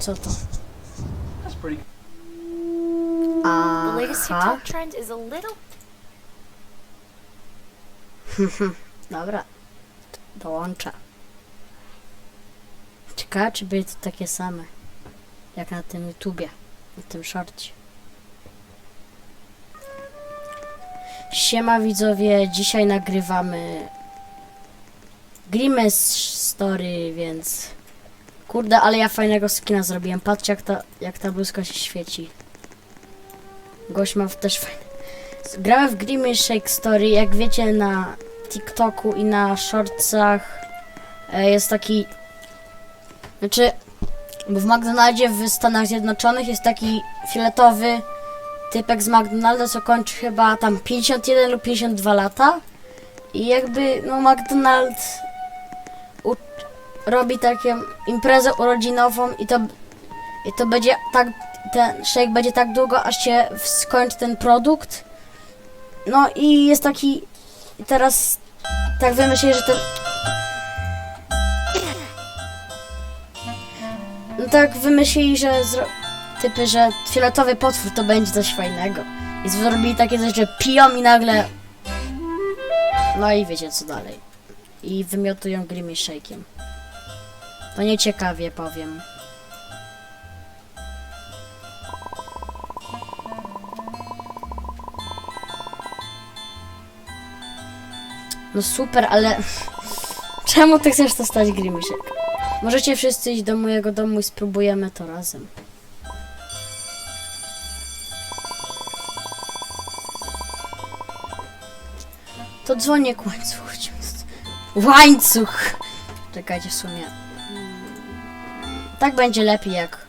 Co to? That's pretty. The latest Aha. TikTok trend is a little Dobra. Dołącza. Ciekawe, czy będzie to takie same. Jak na tym YouTubie. Na tym shorcie. Siema widzowie, dzisiaj nagrywamy Grimace Story, więc kurde, ale ja fajnego skina zrobiłem. Patrzcie jak ta, jak ta bluzka się świeci. Gość ma też fajny. Grałem w Grimace Shake Story, jak wiecie na TikToku i na shortsach e, jest taki znaczy bo w McDonaldzie w Stanach Zjednoczonych jest taki fioletowy typek z McDonalda, co kończy chyba tam 51 lub 52 lata. I jakby, no McDonald's u- robi taką imprezę urodzinową i to, i to będzie tak, ten shake będzie tak długo, aż się skończy ten produkt. No i jest taki, teraz tak wymyślili, że ten... No tak wymyślili, że zro... typy, że fioletowy potwór to będzie coś fajnego. I zrobili takie coś, że piją i nagle... No i wiecie co dalej. I wymiotują Grimmy Shake'iem. To nieciekawie powiem. No super, ale... Czemu ty chcesz to stać Grimmy Shake? Możecie wszyscy iść do mojego domu i spróbujemy to razem. To dzwonię łańcuch. Łańcuch! Czekajcie w sumie. Tak będzie lepiej jak...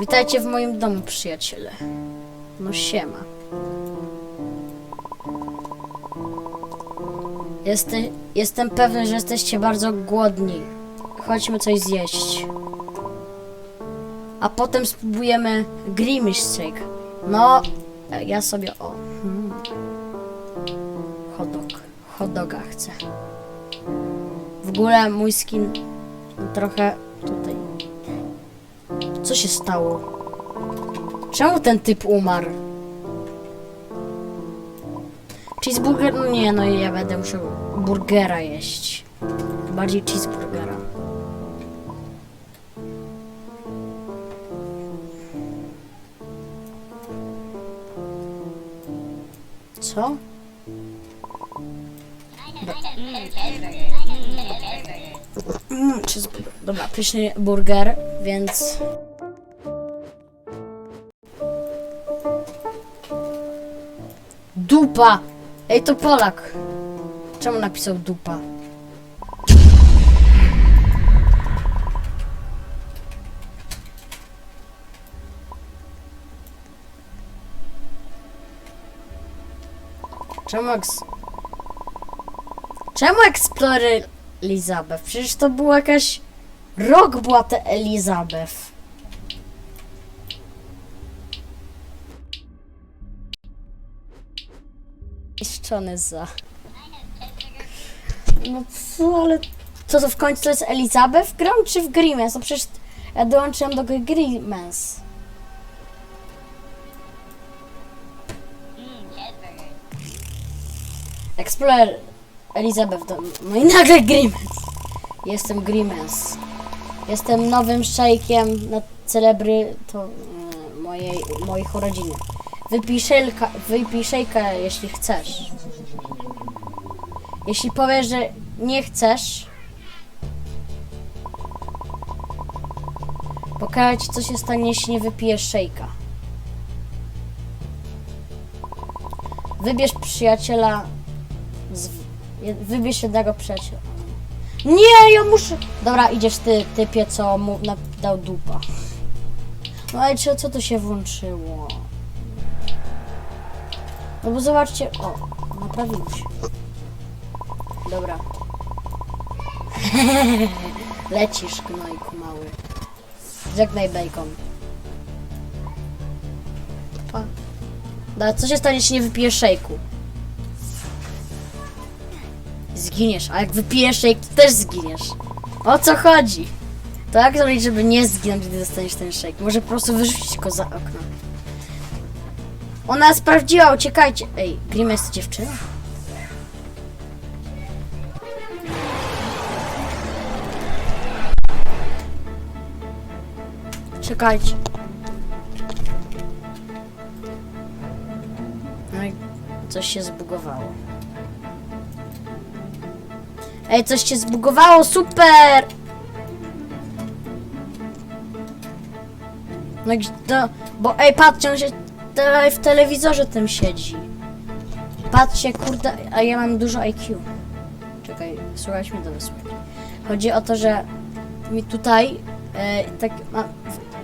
Witajcie w moim domu, przyjaciele. No siema. Jeste, jestem pewny, że jesteście bardzo głodni. Chodźmy coś zjeść. A potem spróbujemy Grimish Shake. No, ja sobie o. Doga chcę. W ogóle mój skin trochę tutaj. Co się stało? Czemu ten typ umarł? Cheeseburger? No nie, no ja będę musiał burgera jeść. Bardziej cheeseburgera. Co? Pyszny burger, więc... Dupa! Ej, to Polak. Czemu napisał dupa? Czemu eks... Czemu Explorer Elizabeth? Przecież to była jakaś... Rok była ta Elizabeth. Niszczony za... No co, ale... Co to w końcu to jest Elizabeth gram czy w Grimace? No przecież ja dołączyłem do gry. Explorer Elizabeth. No i nagle Grimace. Jestem Grimace. Jestem nowym szejkiem na celebry to e, mojej, moich urodzin. Wypij szejka, wypij jeśli chcesz. Jeśli powiesz, że nie chcesz, pokażę ci, co się stanie, jeśli nie wypijesz szejka. Wybierz przyjaciela. Z, wybierz jednego przyjaciela. Nie, ja muszę. Dobra, idziesz ty, typie, co mu dał dupa. No ale co, co to się włączyło? No bo zobaczcie. O, naprawiło się. Dobra. Lecisz, gnojku mały. Żegnaj bacon. Pa. Dobra, co się stanie, jeśli nie wypijesz szejku? Zginiesz, a jak wypijesz shake, to też zginiesz. O co chodzi? To jak zrobić, żeby nie zginąć, gdy dostaniesz ten shake? Może po prostu wyrzucić go za okno. Ona sprawdziła, uciekajcie. Ej, Grima jest dziewczyna? Czekajcie. No i coś się zbugowało. Ej, coś się zbugowało, super! No to... Bo ej, patrzcie, on się w telewizorze tym siedzi. Patrzcie, kurde, a ja mam dużo IQ. Czekaj, słuchajcie mnie do wysłuchać. Chodzi o to, że mi tutaj e, tak ma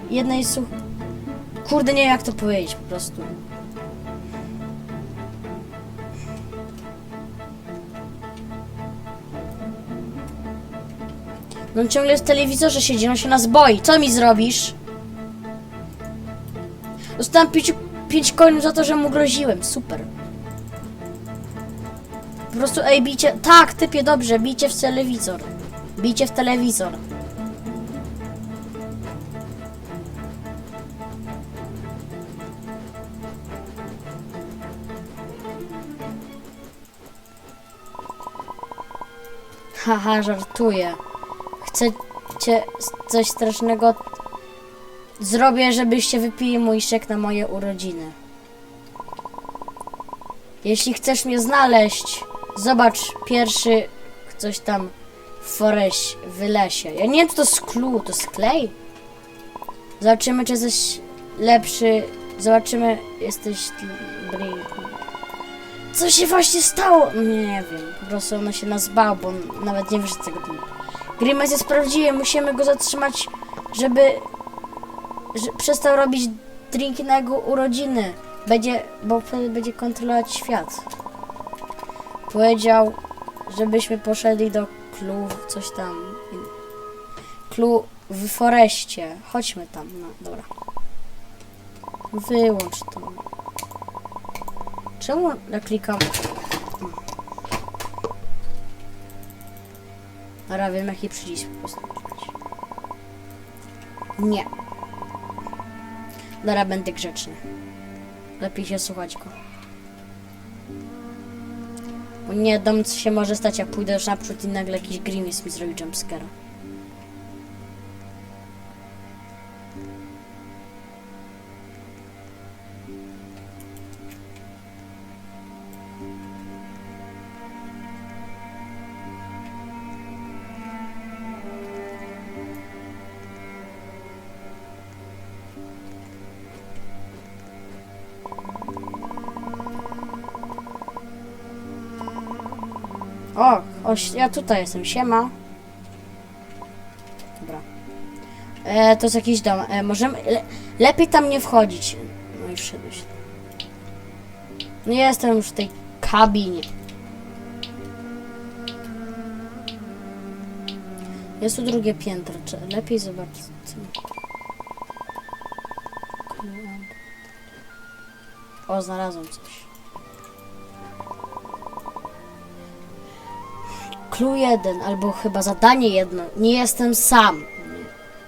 w jednej słuch... Kurde, nie wiem jak to powiedzieć po prostu. On ciągle w telewizorze siedzi, on się nas boi. Co mi zrobisz? Dostałem 5 pięć coinów za to, że mu groziłem. Super. Po prostu, ej, bijcie... Tak, typie, dobrze, bijcie w telewizor. Bijcie w telewizor. Haha, żartuję. Chcecie coś strasznego? Zrobię, żebyście wypili mój szek na moje urodziny. Jeśli chcesz mnie znaleźć, zobacz pierwszy coś tam w foreś, w lesie. Ja nie wiem, to clue, to jest klej? Zobaczymy, czy jesteś lepszy. Zobaczymy, jesteś... Co się właśnie stało? Nie, wiem, po prostu ono się nas bał, bo nawet nie wyszedł z tego domu. Grimace jest prawdziwy, musimy go zatrzymać, żeby że przestał robić drinki na jego urodziny. Będzie, bo wtedy będzie kontrolować świat. Powiedział, żebyśmy poszedli do Klu, coś tam. Klu w foreście. Chodźmy tam, no dobra. Wyłącz to. Czemu ja klikam? Dobra, wiem jaki przycisk po prostu. Nie. Dobra, będę grzeczny. Lepiej się słuchać go. Bo nie, dom co się może stać, jak pójdę już naprzód i nagle jakiś Grimace mi zrobi jumpscare'a. O, oś, ja tutaj jestem, siema. Dobra. E, to jest jakiś dom. E, możemy, le, lepiej tam nie wchodzić. No i wszedłeś. No ja jestem już w tej kabinie. Jest tu drugie piętro. Czy lepiej zobaczyć. O, znalazłem coś. Clue 1, albo chyba zadanie jedno. Nie jestem sam.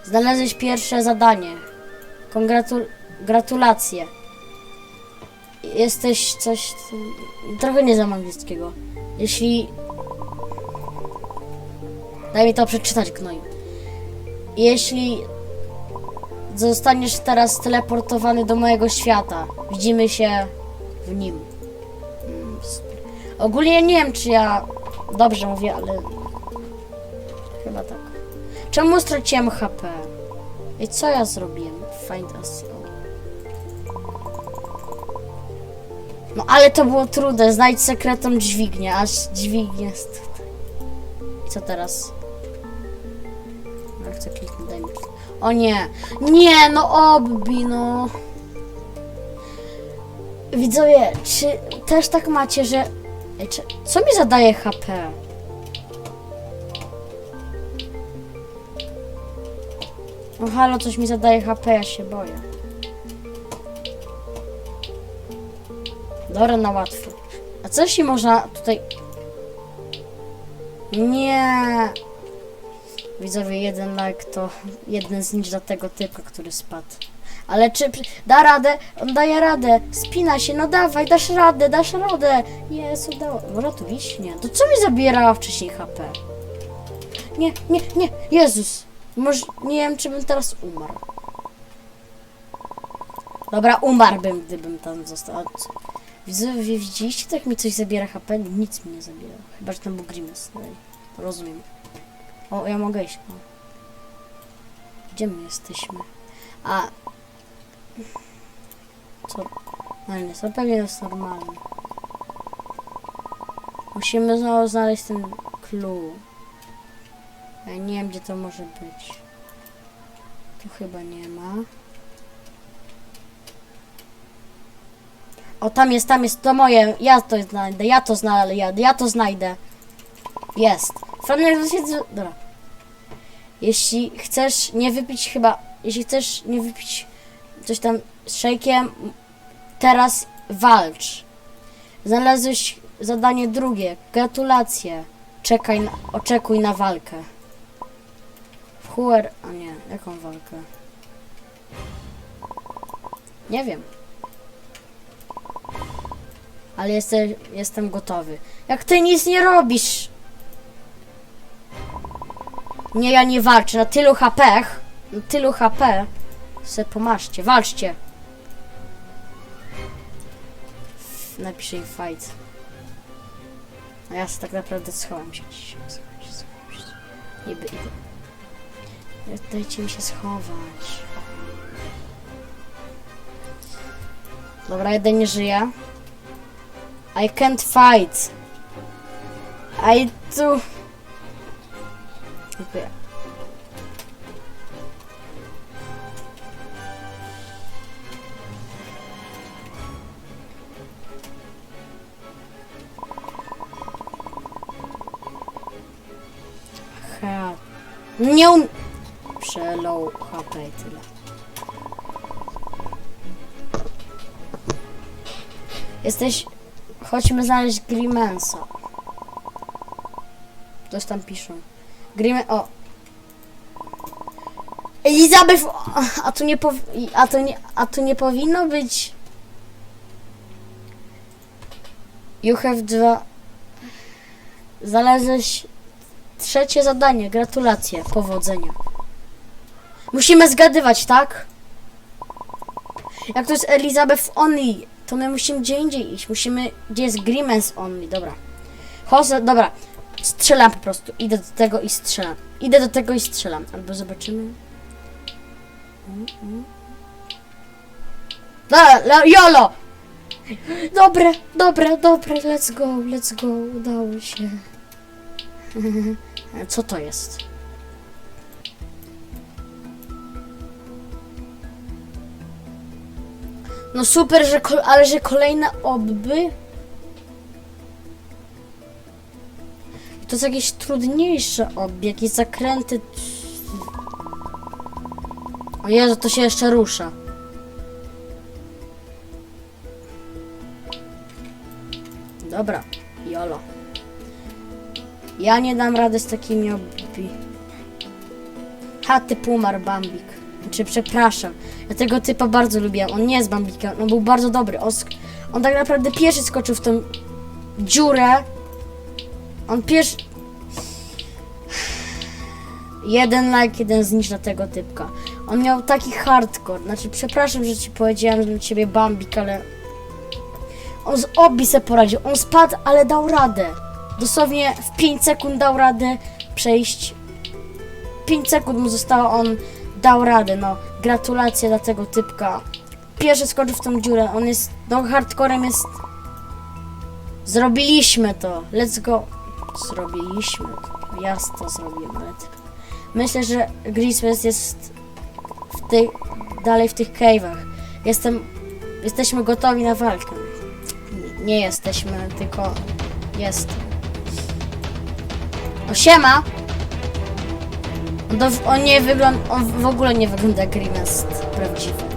Znalazłeś pierwsze zadanie. Gratulacje. Jesteś coś... Trochę nie znam angielskiego. Jeśli... Daj mi to przeczytać, gnoju. Jeśli zostaniesz teraz teleportowany do mojego świata, widzimy się w nim. Ogólnie nie wiem, czy ja Dobrze mówię, ale... Chyba tak. Czemu straciłem HP? I co ja zrobiłem? Find us. No ale to było trudne. Znajdź sekretną dźwignię, aż dźwignię jest tutaj. Co teraz? No, chcę kliknąć, daj mi. O nie! Nie, no obbi, no! Widzowie, czy też tak macie, że Co mi zadaje HP? No halo, coś mi zadaje HP, ja się boję. Dobra, na łatwo. A co jeśli można tutaj... Nie! Widzowie, jeden like to jeden z nich dla tego typka, który spadł. Ale czy da radę? On daje radę. Spina się, no dawaj, dasz radę, dasz radę. Jezu, dało. Może tu iść? Nie. To co mi zabierała wcześniej HP? Nie, nie, nie. Jezus. Może, nie wiem, czy bym teraz umarł. Dobra, umarłbym, gdybym tam został. Widzowie, widzieliście, tak mi coś zabiera HP? Nic mi nie zabiera. Chyba, że tam był Grimace. Rozumiem. O, ja mogę iść. O. Gdzie my jesteśmy? A... Co? Ale nie, to pewnie jest normalne. Musimy znowu znaleźć ten clue. Ja nie wiem, gdzie to może być. Tu chyba nie ma. O, tam jest, tam jest, to moje, ja to znajdę, ja to znajdę, ja, ja to znajdę. Jest. Dobra. Jeśli chcesz nie wypić chyba, jeśli chcesz nie wypić coś tam z szejkiem, teraz walcz. Znalazłeś zadanie drugie. Gratulacje. Czekaj, na, oczekuj na walkę. Huer... A nie, jaką walkę? Nie wiem. Ale jestem, jestem gotowy. Jak ty nic nie robisz? Nie, ja nie walczę. Na tylu HP, na tylu HP se pomaszcie. Walczcie. Napiszę im fight. A ja tak naprawdę schowam się się. Niby idę. Dajcie mi się schować. Dobra, jeden nie żyje. I can't fight. I do... Dziękuję. Nie um... Przelał HP i tyle. Jesteś... Chodźmy znaleźć Grimensa. Coś tam piszą. Grimen... O! Elizabeth! A tu nie pow... A to nie... A tu nie powinno być... You have dwa... Znalazłeś trzecie zadanie. Gratulacje. Powodzenia. Musimy zgadywać, tak? Jak to jest Elizabeth Only, to my musimy gdzie indziej iść. Musimy, gdzie jest Grimmens Only, dobra. Jose, dobra. Strzelam po prostu. Idę do tego i strzelam. Idę do tego i strzelam. Albo zobaczymy. Dobra, YOLO! Dobre, dobre, dobre, let's go, let's go, udało się. Co to jest? No super, że ale że kolejne obby. To jest jakieś trudniejsze obby, jakieś zakręty. O Jezu, to się jeszcze rusza. Dobra, jolo. Ja nie dam rady z takimi obbi. Ha, ty pumar, Bambik. Czy przepraszam. Ja tego typa bardzo lubiłem. On nie jest Bambikiem, on był bardzo dobry. On, on tak naprawdę pierwszy skoczył w tą dziurę. On pierwszy... Jeden like, jeden zniszcz dla tego typka. On miał taki hardcore. Znaczy, przepraszam, że ci powiedziałem, na ciebie Bambik, ale... On z obi se poradził. On spadł, ale dał radę. Dosłownie w 5 sekund dał radę przejść. 5 sekund mu zostało, on dał radę, no. Gratulacje dla tego typka. Pierwszy skoczył w tą dziurę, on jest, no hardcorem jest... Zrobiliśmy to, let's go. Zrobiliśmy to, ja to zrobiłem, ale... Myślę, że Griswest jest w tej, dalej w tych cave'ach. Jestem, jesteśmy gotowi na walkę. Nie, nie jesteśmy, tylko jest. O siema! On, on nie wygląda, on w ogóle nie wygląda jak Grimace prawdziwy.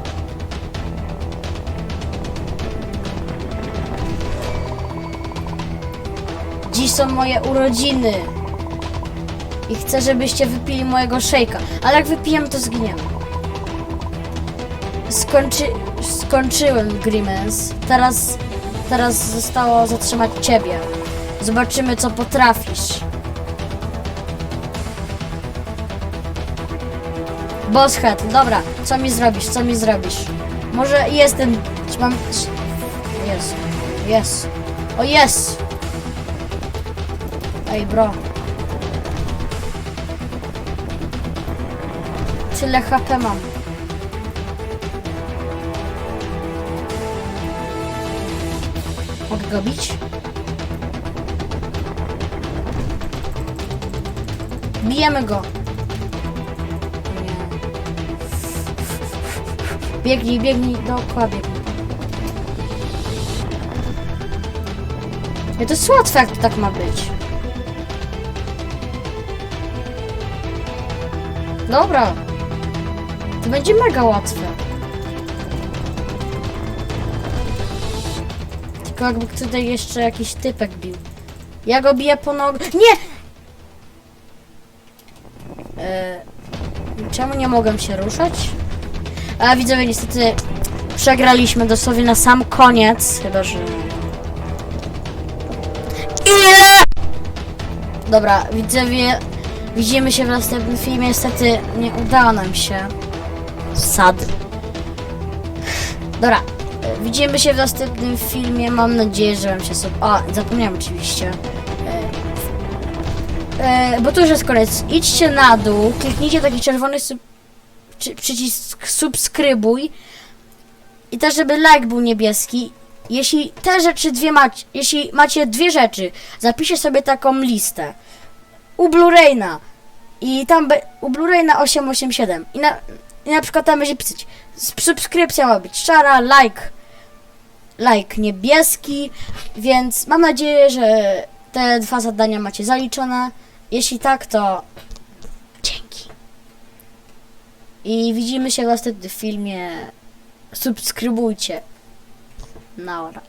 Dziś są moje urodziny. I chcę, żebyście wypili mojego szejka. Ale jak wypijemy, to zginiemy. Skończy... Skończyłem Grimmens. Teraz... Teraz zostało zatrzymać ciebie. Zobaczymy, co potrafisz. Bosshead, dobra, co mi zrobisz, co mi zrobisz? Może jestem, czy mam, jest, jest, o jest! Ej bro. Tyle HP mam. Mogę go bić? Bijemy go. Biegnij, biegnij, dookoła biegnij. Nie, to jest łatwe, jak to tak ma być. Dobra. To będzie mega łatwe. Tylko jakby tutaj jeszcze jakiś typek bił. Ja go biję po nogę. Nie! E, czemu nie mogłem się ruszać? A widzowie, niestety przegraliśmy dosłownie na sam koniec. Chyba, że. Ile? Dobra, widzowie, widzimy się w następnym filmie. Niestety nie udało nam się. Sad. Dobra, widzimy się w następnym filmie. Mam nadzieję, że wam się. A, zapomniałem oczywiście. E, e, bo to już jest koniec. Idźcie na dół, kliknijcie taki czerwony sub, przycisk subskrybuj i też, żeby like był niebieski. Jeśli te rzeczy dwie macie, jeśli macie dwie rzeczy, zapiszcie sobie taką listę. U Blu-rayna i tam be, u Blu-rayna 887 i na, i na przykład tam będzie pisać subskrypcja ma być szara, like like niebieski, więc mam nadzieję, że te dwa zadania macie zaliczone. Jeśli tak, to. I widzimy się w następnym filmie. Subskrybujcie. Naora.